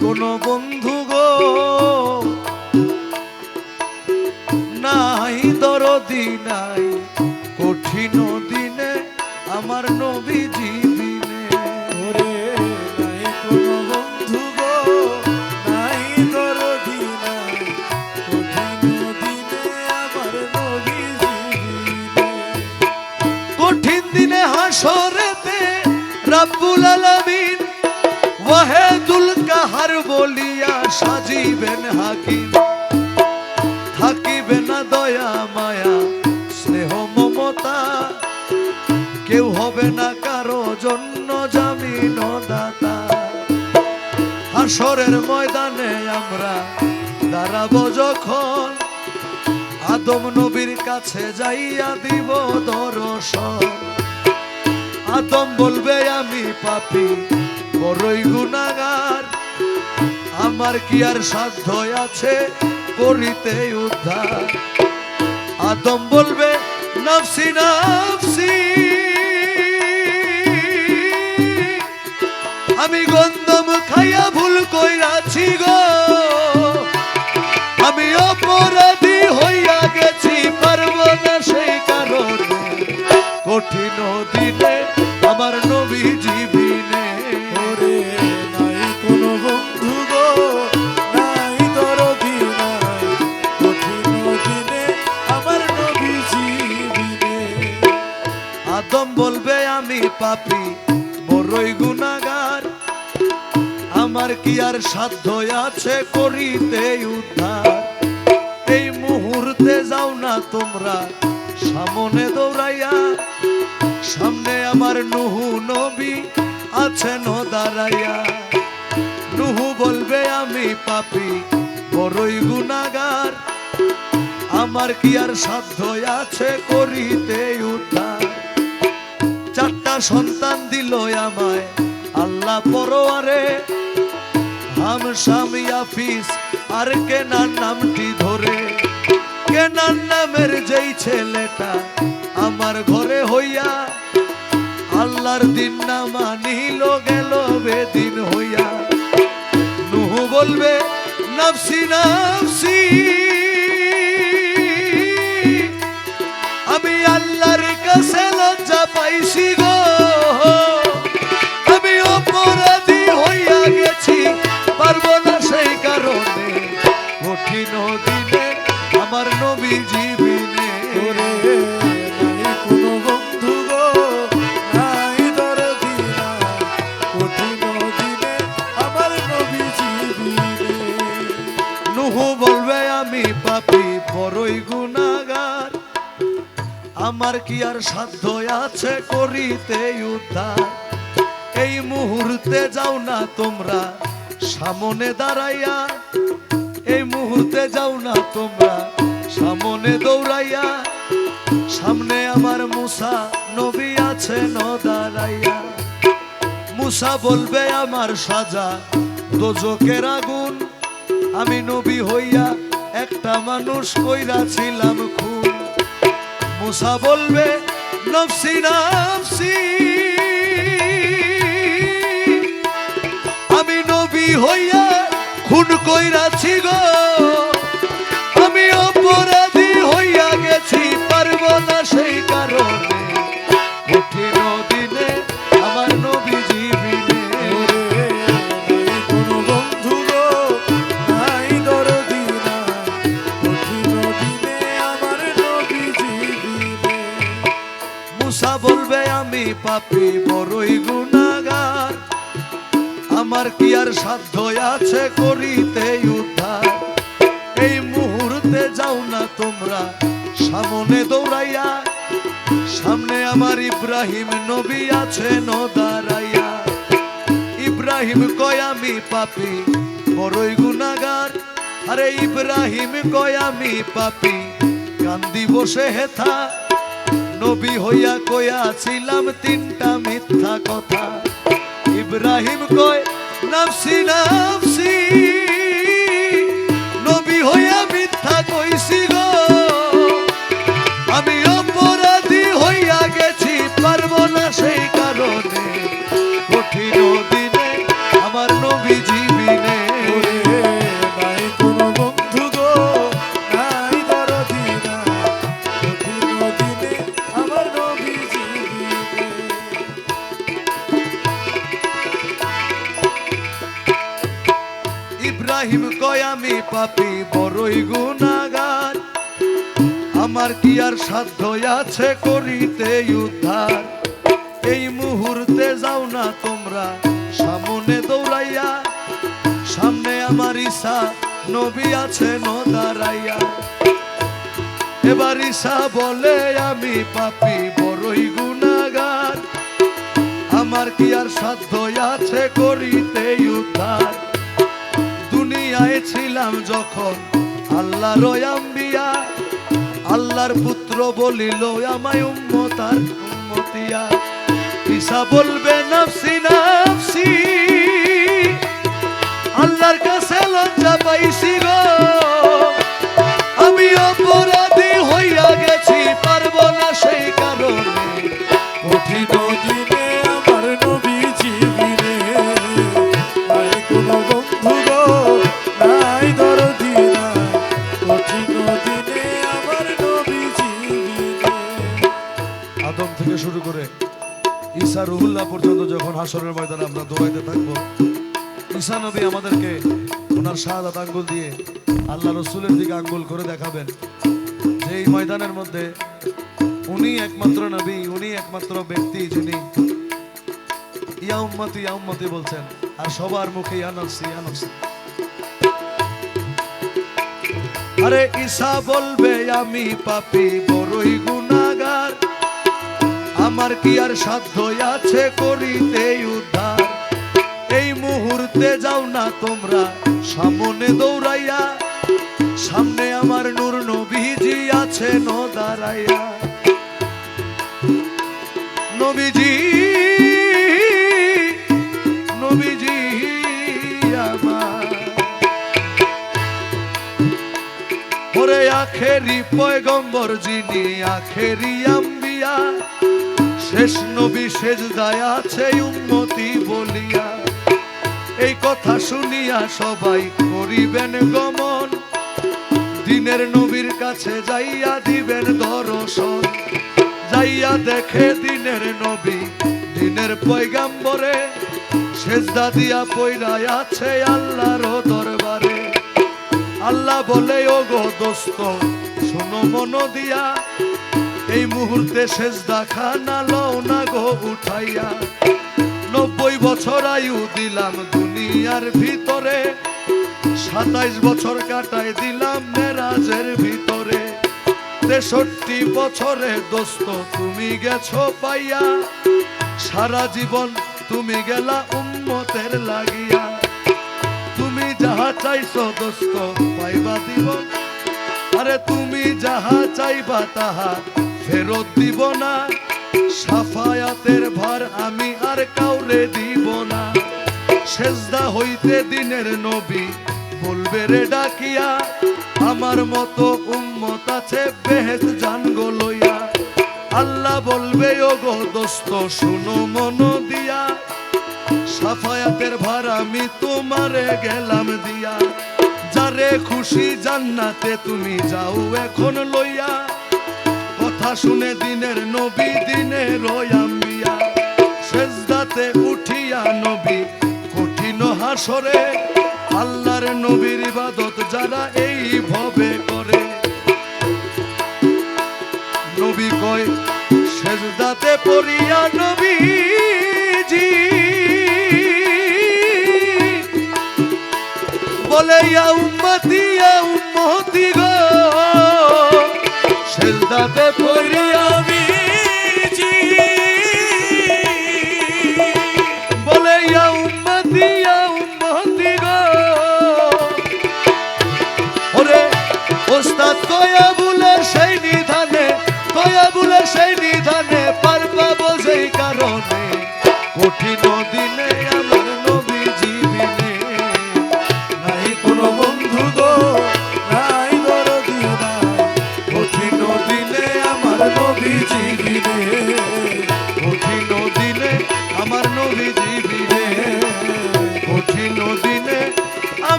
কোন বন্ধু গো নাই দরদি দয়া, মায়া, স্নেহ, মমতা। কেউ হবে না কারও জন্য জামিন দাতা হাসরের ময়দানে আমরা দাঁড়াবো যখন আদম নবীর কাছে যাইয়া দিব দর্শন। আদম বলবে, আমি পাপি, বড়ই গুনাগার। আমার কি আর সাধ্য আছে করিতে উদ্ধার? আদম বলবে নফসি নফসি। আমি গন্ধম খাইয়া ভুল কইরাছি গো। কি সাধ্য আছে করিতে উদ্ধার। এই মুহূর্তে যাও না তোমরা, সামনে দৌড়াইয়া। সামনে আমার নুহু নবী আছেন দাঁড়াইয়া। নুহু বলবে, আমি পাপি, বড়ই গুনাগার। আমার কি আর সাধ্য আছে করিতে উদ্ধার? চারটা সন্তান দিল আমায় আল্লাহ পরোয়ারে। হাম স্বামী আফিস আর কেনার নামটি ধরে কেনার নামের যেই ছেলেটা আমার ঘরে হইয়া আল্লাহর দিন না মানিল গেল বেদিন হইয়া নুহু বলবে নাফসি নাফসি আমি আল্লাহর কাছে লজ্জা পাইছি কঠিন দিনে আমার নবী জীবিনে। ওরে কোনো বন্ধু গো নাই দরদি নাই কঠিন আমার নবী জীবিনে। নুহু বলবে আমি পাপি বড়ই গুনাগার। আমার কি আর সাধ্য আছে করিতে উদ্ধার? এই মুহূর্তে যাও না তোমরা সামনে দাঁড়াইয়া এই মুহূর্তে যাও না তোমরা। সামনে দৌড়াইয়া, সামনে আমার মুসা নবী আছে ন দাঁড়াইয়া মুসা বলবে, আমার সাজা দোজকের আগুন। আমি নবী হইয়া একটা মানুষ কইরাছিলাম খুন। মুসা বলবে, নফসি নফসি। আমি নবী হইয়া খুন কইরাছি গো। আমি অপরাধী হইয়া গেছি পারব না সেই কারণে। কঠিন দিনে আমার নবী জীবিনে কোনো বন্ধু গো নাই দরদি নাই কঠিন দিনে আমার নবী জীবিনে মুসা বলবে আমি পাপি বড়ই গুনাগার আমার কি আর সাধ্য আছে করিতে উদ্ধার? এই মুহূর্তে যাও না তোমরা সামনে দৌড়াইয়া। সামনে আমার ইব্রাহিম নবী আছে দাঁড়াইয়া। ইব্রাহিম কয়, আমি পাপি, বড়ই গুনাগার। আরে ইব্রাহিম কয়, আমি পাপি, কান্দি বসে হেথা। নবী হইয়া কয়াছিলাম তিনটা মিথ্যা কথা। ইব্রাহিম কয় নাফসি নাফসি আমার কি আর সাধ্য আছে করিতে উদ্ধার? এই মুহূর্তে যাও না তোমরা সামনে দৌড়াইয়া। সামনে আমার ঈশা নবী আছে ন দাঁড়াইয়া। এবার ঈশা বলে, আমি পাপি, বড়ই গুনাগার আমার কি আর সাধ্য আছে করিতে উদ্ধার? দুনিয়ায় ছিলাম যখন আল্লাহর আম্বিয়া আল্লাহর পুত্র বলিল আমায় উম্মতার উম্মতিয়া ঈসা বলবে নাফসি নাফসি। করে। ঈসা রুহুল্লাহ পর্যন্ত যখন হাসরের ময়দানে আমরা দৌড়াইতে থাকব, ঈসা নবী আমাদেরকে ওনার শাহাদাত আঙ্গুল দিয়ে আল্লাহ রসুলের দিকে আঙ্গুল করে দেখাবেন যে এই ময়দানের মধ্যে উনি একমাত্র নবী, উনি একমাত্র ব্যক্তি যিনি ইয়া উম্মতি ইয়া উম্মতি বলছেন, আর সবার মুখে ইয়া নফসি ইয়া নফসি। আরে ঈসা বলবে, আমি পাপি, বড়ই গুনাগার আমার কি আর সাধ্য আছে করিতে উদ্ধার? এই মুহূর্তে যাও না তোমরা সামনে দৌড়াইয়া। সামনে আমার নূর নবীজি আছে ন দাঁড়াইয়া। নবীজি নবীজি আখেরি পয়গম্বর যিনি আখেরি আম্বিয়া শেষ নবী শেষ দায় আছে উন্মতি বলিয়া। এই কথা শুনিয়া সবাই করিবেন গমন। দিনের নবীর কাছে যাইয়া দিবেন দর্শন। যাইয়া দেখে দিনের নবী দিনের পয়গাম্বরে। সেজদা দিয়া পয়রায় আছে আল্লাহর দরবারে। আল্লাহ বলে ও গো দোস্ত, শোনো মন দিয়া। এই মুহূর্তে শেষ দেখা না লও না গো উঠাইয়া। নব্বই বছর আয়ু দিলাম দুনিয়ার ভিতরে, সাতাইশ বছর কাটাই দিলাম মেরাজের ভিতরে। তেষট্টি বছরে দোস্ত তুমি গেছো পাইয়া, সারা জীবন তুমি গেলা উম্মতের লাগিয়া। তুমি যাহা চাইছো দোস্ত পাইবা দিব, আরে তুমি যাহা চাইবা তাহা ফেরত দিব না। সাফায়াতের ভার আমি আর কাউরে দিব না। সেজদা হইতে দিনের নবী বলবে রে ডাকিয়া, আমার মতো উম্মত আছে বেহেত জান লইয়া। আল্লাহ বলবে ও গো দোস্ত, শুনো মন দিয়া। সাফায়াতের ভার আমি তোমারে গেলাম দিয়া। যারে খুশি জান্নাতে তুমি যাও এখন লইয়া। কথা শুনে দিনের নবী, দিনের আম্বিয়া সেজদাতে উঠিয়া নবী, কঠিন হাসরে আল্লাহর নবীর ইবাদত যারা এই ভবে করে। নবী কয়, সেজদাতে পড়িয়া নবীজি। বলে, ইয়া উম্মতি, ইয়া